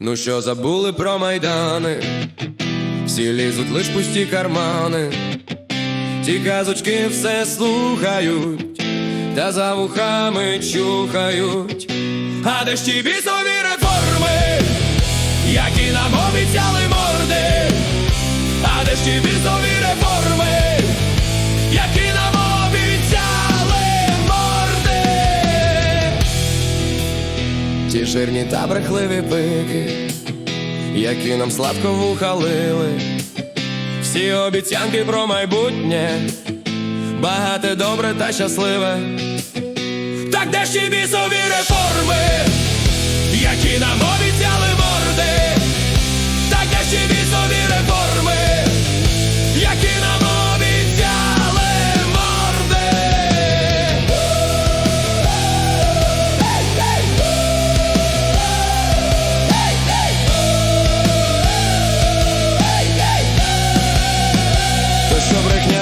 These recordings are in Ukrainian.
Ну що забули про майдани, всі лізуть лиш пусті кармани, ті казочки все слухають, та за вухами чухають, а де ж ті бісові реформи, які нам обіцяли морди, а де ж ті бісові реформи, які Ті жирні та брехливі пики, які нам сладко вухалили, всі обіцянки про майбутнє, багате, добре та щасливе. Так де ж ті бісові реформи,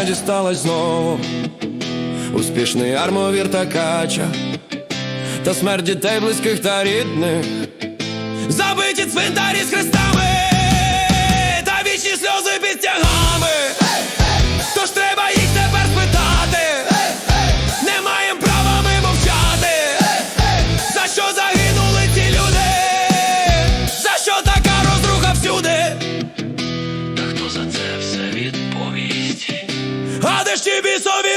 дісталась знову. Успішний армовір та кача. Та смерть дітей близьких та рідних. Забиті цвинтарі з хрестами Steve so.